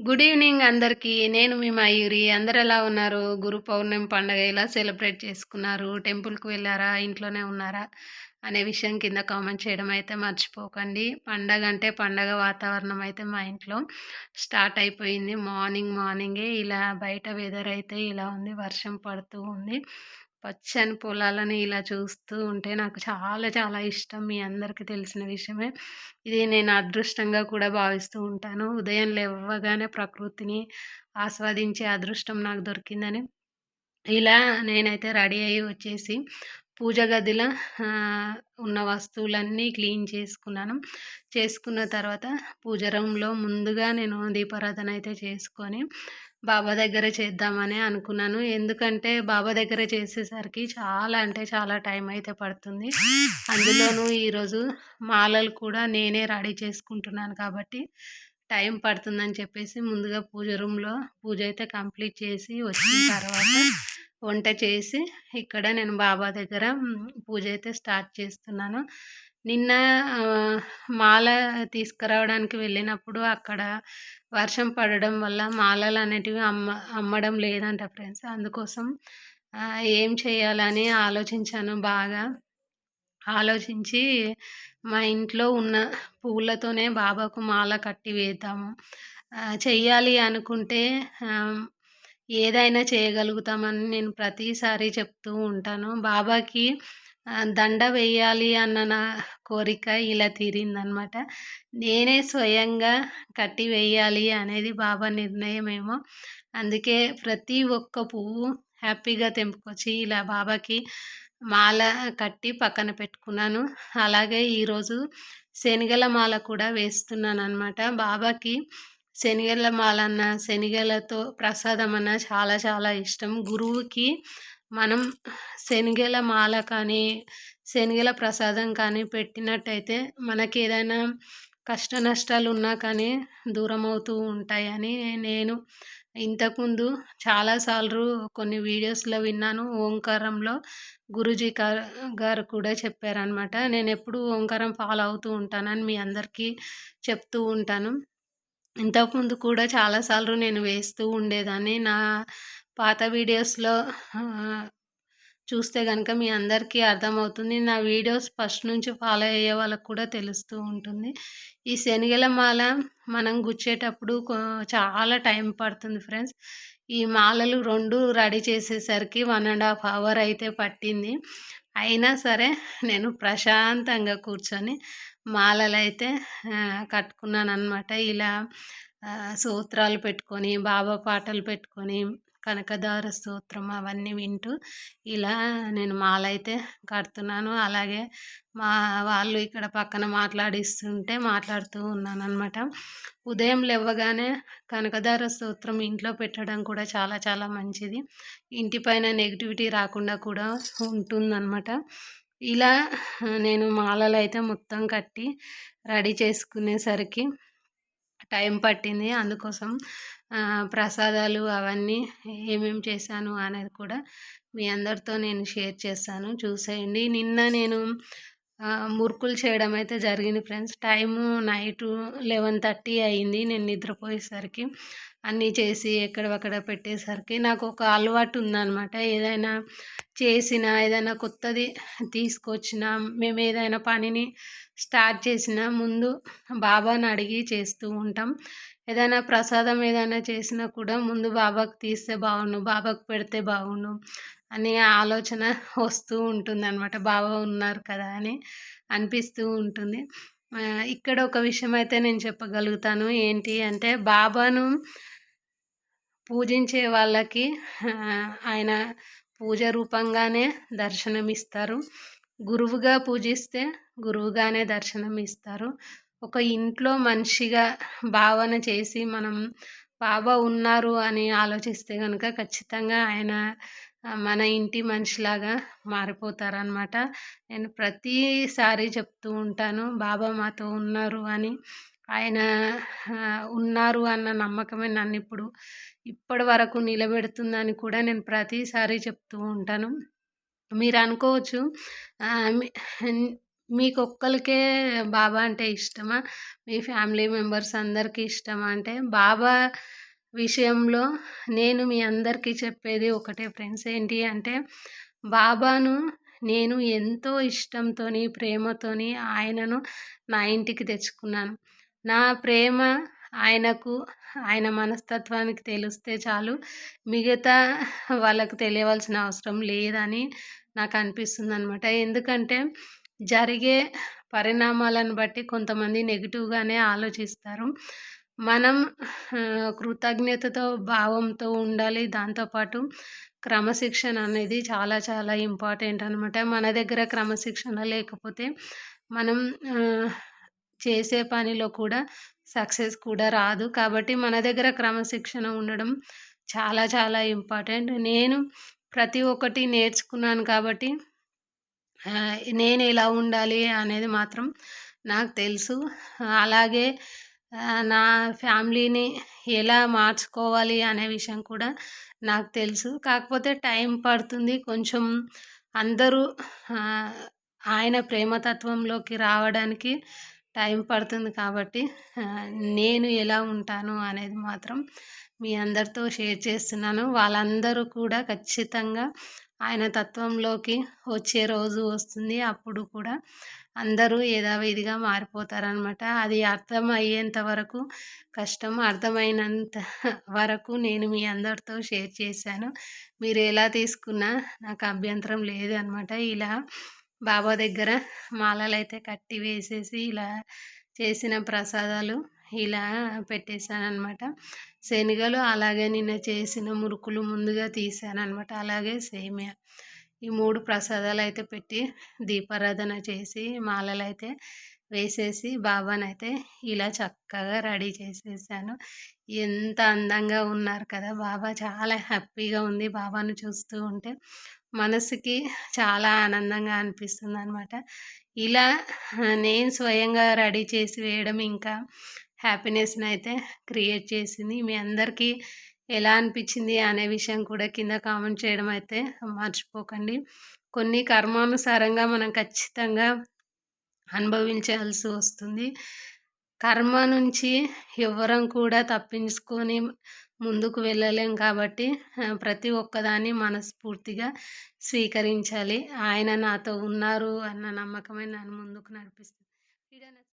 Good evening అందరికీ. నేను మీ మయూరి. అందరు ఎలా ఉన్నారు? గురు పౌర్ణమి పండుగ ఎలా సెలబ్రేట్ చేసుకున్నారు? టెంపుల్కి వెళ్ళారా? ఇంట్లోనే ఉన్నారా? అనే విషయం కింద కామెంట్ చేయడం అయితే మర్చిపోకండి. పండగ అంటే పండగ వాతావరణం అయితే మా ఇంట్లో స్టార్ట్ అయిపోయింది. మార్నింగ్ మార్నింగే ఇలా బయట వెదర్ అయితే ఇలా ఉంది. వర్షం పడుతూ ఉంది. పచ్చని పొలాలని ఇలా చూస్తూ ఉంటే నాకు చాలా చాలా ఇష్టం మీ అందరికీ తెలిసిన విషయమే. ఇది నేను అదృష్టంగా కూడా భావిస్తూ ఉంటాను. ఉదయం లేవగానే ప్రకృతిని ఆస్వాదించే అదృష్టం నాకు దొరికిందని. ఇలా నేనైతే రెడీ అయ్యి వచ్చేసి పూజ గదిలో ఉన్న వస్తువులన్నీ క్లీన్ చేసుకున్నాను. చేసుకున్న తర్వాత పూజ రూమ్లో ముందుగా నేను దీపారాధన అయితే చేసుకొని బాబా దగ్గర చేద్దామని అనుకున్నాను. ఎందుకంటే బాబా దగ్గర చేసేసరికి చాలా అంటే చాలా టైం అయితే పడుతుంది. అందులోనూ ఈరోజు మాలలు కూడా నేనే రెడీ చేసుకుంటున్నాను కాబట్టి టైం పడుతుందని చెప్పేసి ముందుగా పూజ రూమ్లో పూజ అయితే కంప్లీట్ చేసి వచ్చిన తర్వాత వంట చేసి ఇక్కడ నేను బాబా దగ్గర పూజ అయితే స్టార్ట్ చేస్తున్నాను. నిన్న మాల తీసుకురావడానికి వెళ్ళినప్పుడు అక్కడ వర్షం పడడం వల్ల మాలలు అనేటివి అమ్మ అమ్మడం లేదంట ఫ్రెండ్స్. అందుకోసం ఏం చేయాలని ఆలోచించాను బాగా. ఆలోచించి మా ఇంట్లో ఉన్న పువ్వులతోనే బాబాకు మాల కట్టి వేద్దాము. చెయ్యాలి అనుకుంటే ఏదైనా చేయగలుగుతామని నేను ప్రతిసారి చెప్తూ ఉంటాను. బాబాకి దండ వేయాలి అన్న నా కోరిక ఇలా తీరిందనమాట నేనే స్వయంగా కట్టి వేయాలి అనేది బాబా నిర్ణయమేమో. అందుకే ప్రతి ఒక్క పువ్వు హ్యాపీగా తెంపుకొచ్చి ఇలా బాబాకి మాల కట్టి పక్కన పెట్టుకున్నాను. అలాగే ఈరోజు శనగల మాల కూడా వేస్తున్నాను అనమాట బాబాకి శనిగల మాలన్న శనిగలతో ప్రసాదం అన్న చాలా చాలా ఇష్టం. గురువుకి మనం శనిగల మాల కానీ శనిగల ప్రసాదం కానీ పెట్టినట్టయితే మనకి ఏదైనా కష్ట నష్టాలు ఉన్నా కానీ దూరం అవుతూ ఉంటాయని నేను ఇంతకుముందు చాలాసార్లు కొన్ని వీడియోస్లో విన్నాను. ఓంకారంలో గురుజీ గారు కూడా చెప్పారనమాట నేను ఎప్పుడు ఓంకారం ఫాలో అవుతూ ఉంటానని మీ అందరికీ చెప్తూ ఉంటాను. ఇంతకుముందు కూడా చాలాసార్లు నేను వేస్తూ ఉండేదాన్ని. నా పాత వీడియోస్లో చూస్తే కనుక మీ అందరికీ అర్థమవుతుంది. నా వీడియోస్ ఫస్ట్ నుంచి ఫాలో అయ్యే వాళ్ళకు కూడా తెలుస్తూ ఉంటుంది. ఈ శనగల మాల మనం గుచ్చేటప్పుడు చాలా టైం పడుతుంది ఫ్రెండ్స్. ఈ మాలలు రెండు రెడీ చేసేసరికి వన్ అండ్ హాఫ్ అవర్ అయితే పట్టింది. అయినా సరే నేను ప్రశాంతంగా కూర్చొని మాలలైతే కట్టుకున్నాను అనమాట ఇలా సూత్రాలు పెట్టుకొని బాబా పాటలు పెట్టుకొని కనకదార స్తోత్రం అవన్నీ వింటూ ఇలా నేను మాల అయితే కడుతున్నాను. అలాగే మా వాళ్ళు ఇక్కడ పక్కన మాట్లాడిస్తుంటే మాట్లాడుతూ ఉన్నాను అనమాట ఉదయం లేవగానే కనకదార స్తోత్రం ఇంట్లో పెట్టడం కూడా చాలా చాలా మంచిది. ఇంటిపైన నెగిటివిటీ రాకుండా కూడా ఉంటుందన్నమాట. ఇలా నేను మాలలు అయితే మొత్తం కట్టి రెడీ చేసుకునేసరికి టైం పట్టింది. అందుకోసం ప్రసాదాలు అవన్నీ ఏమేమి చేశాను అనేది కూడా మీ అందరితో నేను షేర్ చేస్తాను. చూసేయండి. నిన్న నేను మురుకులు చేయడం అయితే జరిగింది friends. Time night eleven thirty అయింది. నేను నిద్రపోయేసరికి అన్నీ చేసి ఎక్కడక్కడ పెట్టేసరికి నాకు ఒక అలవాటు ఉందన్నమాట. ఏదైనా చేసిన ఏదైనా కొత్తది తీసుకొచ్చిన మేము ఏదైనా పనిని స్టార్ట్ చేసిన ముందు బాబాని అడిగి చేస్తూ ఉంటాం. ఏదైనా ప్రసాదం ఏదైనా చేసినా కూడా ముందు బాబాకు తీస్తే బాగుండు బాబాకు పెడితే బాగుండు అనే ఆలోచన వస్తూ ఉంటుంది అనమాట బాబా ఉన్నారు కదా అని అనిపిస్తూ ఉంటుంది. ఇక్కడ ఒక విషయం అయితే నేను చెప్పగలుగుతాను. ఏంటి అంటే బాబాను పూజించే వాళ్ళకి ఆయన పూజ రూపంగానే దర్శనమిస్తారు. గురువుగా పూజిస్తే గురువుగానే దర్శనం ఇస్తారు ఒక ఇంట్లో మనిషిగా భావన చేసి మనం బాబా ఉన్నారు అని ఆలోచిస్తే కనుక ఖచ్చితంగా ఆయన మన ఇంటి మనిషిలాగా మారిపోతారనమాట నేను ప్రతిసారి చెప్తూ ఉంటాను బాబా మాతో ఉన్నారు అని ఆయన ఉన్నారు అన్న నమ్మకమే నన్ను ఇప్పుడు ఇప్పటి వరకు నిలబెడుతుందని కూడా నేను ప్రతిసారి చెప్తూ ఉంటాను. మీరు అనుకోవచ్చు మీకు ఒక్కరికే బాబా అంటే ఇష్టమా? మీ ఫ్యామిలీ మెంబర్స్ అందరికీ ఇష్టమా? అంటే బాబా విషయంలో నేను మీ అందరికీ చెప్పేది ఒకటే ఫ్రెండ్స్. ఏంటి అంటే బాబాను నేను ఎంతో ఇష్టంతోని, ప్రేమతోని ఆయనను నా ఇంటికి తెచ్చుకున్నాను. నా ప్రేమ ఆయనకు ఆయన మనస్తత్వానికి తెలిస్తే చాలు. మిగతా వాళ్ళకు తెలియవలసిన అవసరం లేదని నాకు అనిపిస్తుంది అనమాట ఎందుకంటే జరిగే పరిణామాలను బట్టి కొంతమంది నెగిటివ్‌గానే ఆలోచిస్తారు. మనం కృతజ్ఞతతో, భావంతో ఉండాలి. దాంతోపాటు క్రమశిక్షణ అనేది చాలా చాలా ఇంపార్టెంట్ అనమాట. మన దగ్గర క్రమశిక్షణ లేకపోతే మనం చేసే పనిలో కూడా సక్సెస్ కూడా రాదు. కాబట్టి మన దగ్గర క్రమశిక్షణ ఉండడం చాలా చాలా ఇంపార్టెంట్. నేను ప్రతి ఒక్కటి నేర్చుకున్నాను కాబట్టి నేను ఎలా ఉండాలి అనేది మాత్రం నాకు తెలుసు. అలాగే నా ఫ్యామిలీని ఎలా మార్చుకోవాలి అనే విషయం కూడా నాకు తెలుసు. కాకపోతే టైం పడుతుంది. కొంచెం అందరూ ఆయన ప్రేమతత్వంలోకి రావడానికి టైం పడుతుంది కాబట్టి నేను ఎలా ఉంటాను అనేది మాత్రం మీ అందరితో షేర్ చేస్తున్నాను. వాళ్ళందరూ కూడా ఖచ్చితంగా ఆయన తత్వంలోకి వచ్చే రోజు వస్తుంది. అప్పుడు కూడా అందరూ యథావిధిగా మారిపోతారనమాట. అది అర్థం అయ్యేంత వరకు కష్టం. అర్థమైనంత వరకు నేను మీ అందరితో షేర్ చేశాను. మీరు ఎలా తీసుకున్నా నాకు అభ్యంతరం లేదు అనమాట ఇలా బాబా దగ్గర మాలలైతే కట్టి వేసేసి ఇలా చేసిన ప్రసాదాలు ఇలా పెట్టేశానమాట శనగలు అలాగే నిన్న చేసిన మురుకులు ముందుగా తీసానమాట అలాగే సేమియా. ఈ మూడు ప్రసాదాలు అయితే పెట్టి దీపారాధన చేసి మాలలు అయితే వేసేసి బాబానైతే ఇలా చక్కగా రెడీ చేసేసాను. ఎంత అందంగా ఉన్నారు కదా బాబా! చాలా హ్యాపీగా ఉంది బాబాను చూస్తూ ఉంటే. మనసుకి చాలా ఆనందంగా అనిపిస్తుంది అనమాట ఇలా నేను స్వయంగా రెడీ చేసి వేయడం ఇంకా హ్యాపీనెస్‌ని అయితే క్రియేట్ చేసింది. మీ అందరికీ ఎలా అనిపించింది అనే విషయం కూడా కింద కామెంట్ చేయడం అయితే మర్చిపోకండి. కొన్ని కర్మానుసారంగా మనం ఖచ్చితంగా అనుభవించాల్సి వస్తుంది. కర్మ నుంచి ఎవ్వరం కూడా తప్పించుకొని ముందుకు వెళ్ళలేం కాబట్టి ప్రతి ఒక్కదాన్ని మనస్ఫూర్తిగా స్వీకరించాలి. ఆయన నాతో ఉన్నారు అన్న నమ్మకమే నన్ను ముందుకు నడిపిస్తుంది.